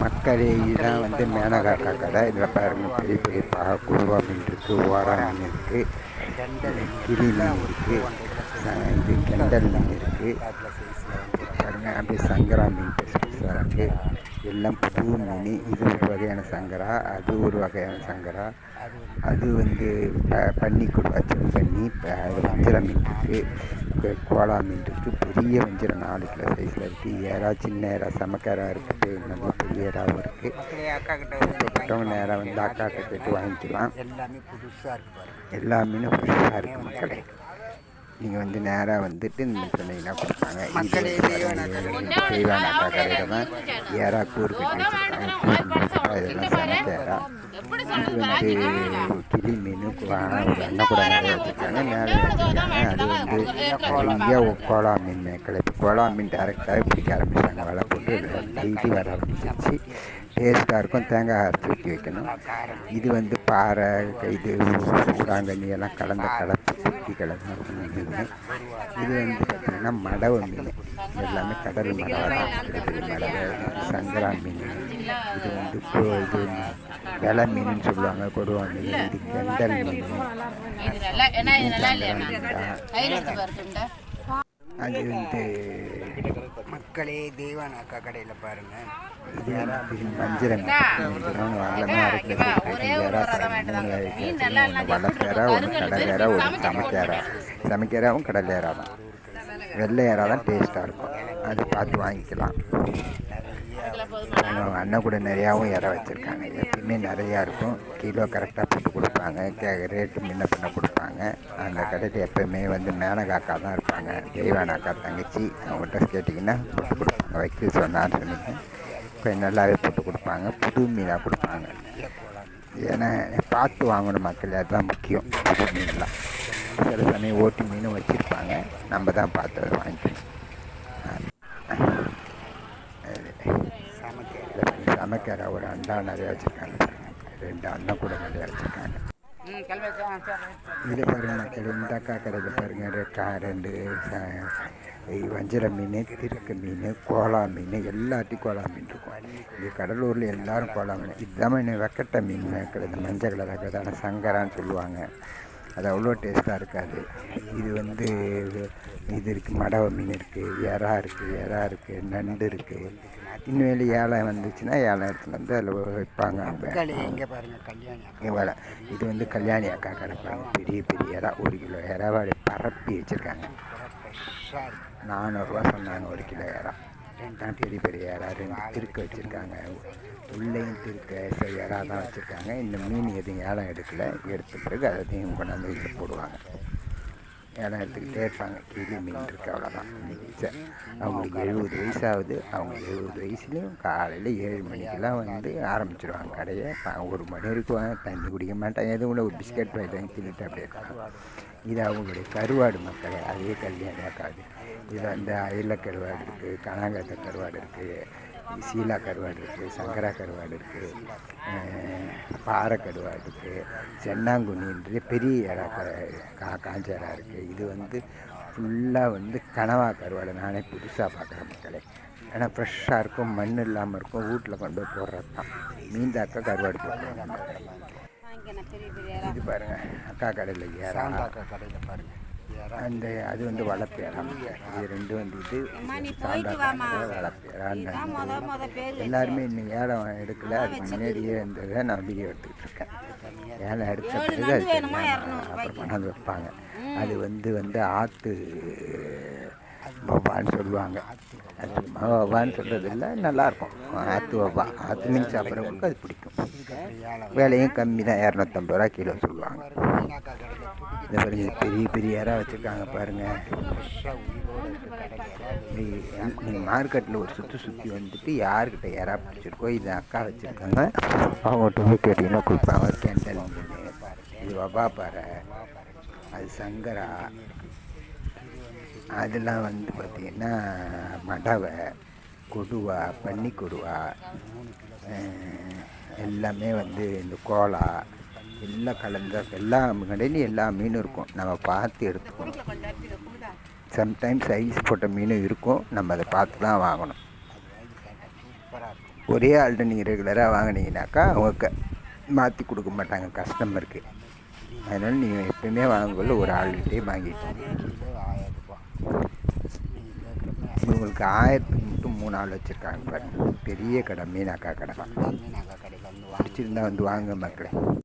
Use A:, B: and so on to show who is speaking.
A: மக்களே இதுதான் வந்து மேனகாக்கா கடை இதில் பாருங்கள் பெரிய பெரிய பா குருவா மீன் இருக்குது ஓரா மீன் இருக்குது கிளி மீன் இருக்குது இது கெண்டல் மீன் இருக்குது பாருங்கள் அப்படியே சங்கரா மீன் பெருசு பெருசாக இருக்குது எல்லாம் புது மீன் இது ஒரு வகையான சங்கரா அது ஒரு வகையான சங்கரா. அது வந்து ப பன்னி கொடுவா பண்ணி வஞ்சிர மீன் இருக்குது கோலா மீன் இருக்குது பெரிய வஞ்சிரம் நாலு கிலோ சைஸில் இருக்குது ஏரா சின்ன ஏறா சமக்காரா இருக்குது நல்ல பெரிய ஏராவும் இருக்குது
B: அக்கா வந்து
A: நேராக வந்து அக்காட்ட கேட்டு வாங்கிக்கலாம்.
B: எல்லாமே புதுசாக இருக்கு பாருங்க
A: எல்லா மீனும் ஃப்ரெஷ்ஷாக இருக்குது மக்களே நீங்கள் வந்து நேராக வந்துட்டு இந்த சொன்னீங்கன்னா கொடுப்பாங்க
B: தெய்வான அக்கா
A: அக்கா கடையில் தான் ஏரா கூறு கட்டி வச்சுருக்காங்க கூறு இதெல்லாம் ஏரா இது வந்து கூட நிறைய வச்சுருக்காங்க வச்சுருக்காங்க அது வந்து நிறைய கோலா மீன் மேக்கள் இப்போ கோலா மீன் டேரெக்டாக பிடிக்க ஆரம்பிச்சாங்க வலை போட்டு டெய்லி வர ஆரம்பிச்சிருச்சு டேஸ்ட்டாக இருக்கும் தேங்காய் அரைச்சி ஊற்றி வைக்கணும் இது வந்து பாறை இது சூடாங்கண்ணி எல்லாம் கலந்த கலப்பு குட்டி கலந்து மீன் இது வந்து பார்த்திங்கன்னா மடவை மீன் எல்லாமே கடல் மடவை மடவை சங்கரா மீன் இது இது வெலை சொல்லுவாங்க கொடுவா மீன் இது கெண்டல் மீன் அது வந்து
B: மக்களே தேவான் அக்கா கடையில் பாருங்கள்
A: இது வஞ்சிரம் வஞ்சிரம் வாங்கலாமே அரைக்கல ஏரா வளர்த்தேரா ஒன்று கடல் ஏரா தான் வெள்ளை ஏரா தான் டேஸ்ட்டாக இருக்கும் அது பார்த்து வாங்கிக்கலாம் அண்ணன் கூட நிறையாவும் இற வச்சுருக்காங்க. எப்பயுமே நிறையா இருக்கும். கிலோ கரெக்டாக போட்டு கொடுப்பாங்க. கே ரேட்டு முன்ன பின்ன கொடுப்பாங்க. அந்த கடையில் எப்பயுமே வந்து மேனகாக்கா தான் இருப்பாங்க. தெய்வானாக்கா தங்கச்சி அவங்ககிட்ட கேட்டிங்கன்னா போட்டு கொடுப்பாங்க. வைக்க சொன்னான்னு சொன்னீங்க. கொஞ்சம் நல்லாவே போட்டு கொடுப்பாங்க. புது மீனாக கொடுப்பாங்க. ஏன்னா பார்த்து வாங்கணும் மக்கள். அதுதான் முக்கியம். புது மீன்லாம். சில சமயம் ஓட்டு மீனும் வச்சுருப்பாங்க. நம்ம தான் பார்த்து அதை வாங்கிக்கணும். சமைக்கிற ஒரு அண்டா நிறைய வச்சுருக்காங்க. ரெண்டு அண்ணன் கூட நிறைய வச்சுருக்காங்க. இது பாருங்க மக்கள் இந்த அக்கா கடையில் பாருங்க ரெ- கா- ரெண்டு வஞ்சிர மீன் திருக்கு மீன் கோலா மீன் எல்லாத்தையும் கோலா மீன் இருக்கும். இது கடலூரில் எல்லாரும் கோலா மீன். இதுதான் மீன் வெக்கட்ட மீன் இந்த மஞ்சள் கலர் இருக்கிறதான சங்கரான்னு சொல்லுவாங்க. அது அவ்வளோ டேஸ்ட்டாக இருக்காது. இது வந்து இது இருக்குது மடவை மீன் இருக்குது எறா இருக்குது எறா இருக்குது நண்டு இருக்குது இன்னும் ஏழை வந்துச்சுன்னா ஏழை எடுத்துன்னு வந்து அதில் வைப்பாங்க அவங்க.
B: மக்களே எங்கே பாருங்க கல்யாணி
A: இது வந்து கல்யாணி அக்கா கிடப்பாங்க பெரிய பெரிய இறா ஒரு கிலோ இறாவை பரப்பி வச்சுருக்காங்க. நானூறுரூவா சொன்னாங்க ஒரு கிலோ இறா ரெண்டாம் பெரிய பெரிய இறா ரெண்டு திருக்க வச்சுருக்காங்க. உள்ளேயும் திருக்க இறா தான் வச்சுருக்காங்க. இந்த மீன் எதுவும் ஏலம் எடுக்கல. எடுத்த பிறகு அதையும் கொண்டாந்து இதில் போடுவாங்க. இடம் எடுத்துக்கிட்டே இருப்பாங்க கீழே மீன் இருக்குது அவ்வளோதான் இன்னைக்கு அவங்களுக்கு எழுபது வயசாகுது. அவங்க எழுபது வயசுலேயும் காலையில் ஏழு மணிக்கெல்லாம் வந்து ஆரம்பிச்சிடுவாங்க கடையை. ஒரு மணி இருக்குவாங்க தண்ணி குடிக்க மாட்டாங்க. எதுவும் இல்லை. ஒரு பிஸ்கட் வாங்கிட்டு தின்னுட்டு அப்படியே இருக்காங்க இது அவங்களுடைய கருவாடு மக்கள் அதே கல்யாணம் ஆக்காது இது அந்த அயில கருவாடு இருக்குது கனாங்கத்த கருவாடு இருக்குது சீலா கருவாடு இருக்குது சங்கரா கருவாடு இருக்குது பாறை கருவாடு இருக்குது சென்னாங்குனின்ற பெரிய இறா க கா காஞ்ச இறா இருக்குது இது வந்து ஃபுல்லாக வந்து கனவா கருவாடு. நானே புதுசாக பார்க்குறேன் மக்களே. ஏன்னா ஃப்ரெஷ்ஷாக இருக்கும் மண் இல்லாமல் இருக்கும் வீட்டில் கொண்டு போய் போடுறது தான். மீந்தாக்கா கருவாடு போட்டுருவாங்க
C: பெரிய பெரிய
A: இது பாருங்கள் அக்கா கடையில் ஏறா.
B: அக்கா கடையில் பாருங்க. யாரா
A: அந்த அது வந்து வளர்ப்பு இறா இது ரெண்டும் வந்து இது வளர்ப்பு இறான்னு எல்லாருமே இன்னும் ஏலம் எடுக்கல. அதுக்கு முன்னாடியே இருந்ததை நான் வீடியோ எடுத்துக்கிட்டு இருக்கேன். ஏலம் எடுத்த பிறகு அது அப்புறம் கொண்டாந்து வைப்பாங்க. அது வந்து வந்து ஆற்று வவ்வான்னு சொல்லுவாங்க. அது சும்மா சொல்கிறது இல்லை நல்லாயிருக்கும். ஆற்று வவ்வா. ஆற்று மீன் சாப்பிட்றவங்களுக்கு அது பிடிக்கும். விலையும் கம்மி தான். இரநூத்தம்பது ரூபா கிலோ சொல்லுவாங்க. இந்த பாருங்க பெரிய பெரிய இறா வச்சுருக்காங்க பாருங்கள் நீங்கள் மார்க்கெட்டில் ஒரு சுற்றி சுற்றி வந்துட்டு யாருக்கிட்ட இறா பிடிச்சிருக்கோ இது அக்கா வச்சுருக்காங்க. அவங்ககிட்ட போய் கேட்டிங்கன்னா கொடுப்பாங்க. கேண்டல் இது வபா பாறை. அது சங்கரா. அதெல்லாம் வந்து பார்த்திங்கன்னா மடவை கொடுவா பன்னி கொடுவா எல்லாமே வந்து இந்த கோலா எல்லாம் கலந்த எல்லா கடையிலையும் எல்லா மீனும் இருக்கும். நம்ம பார்த்து எடுத்துக்கணும் சம்டைம்ஸ் ஐஸ் போட்ட மீனும் இருக்கும். நம்ம அதை பார்த்து தான் வாங்கணும். ஒரே ஆள்கிட்ட நீங்கள் ரெகுலராக வாங்கினீங்கனாக்கா அவங்க க மாற்றி கொடுக்க மாட்டாங்க. கஸ்டமருக்கு அதனால் நீங்கள் எப்பயுமே வாங்கக்குள்ள ஒரு ஆள்கிட்டே வாங்கிட்டு
B: ஆயிரம்
A: இவங்களுக்கு ஆயிரத்துக்கு மட்டும் மூணு ஆள் வச்சுருக்காங்க பாருங்க. பெரிய கடை மீனாக்கா கடை. பிடிச்சிருந்தா வந்து வாங்க மக்களே.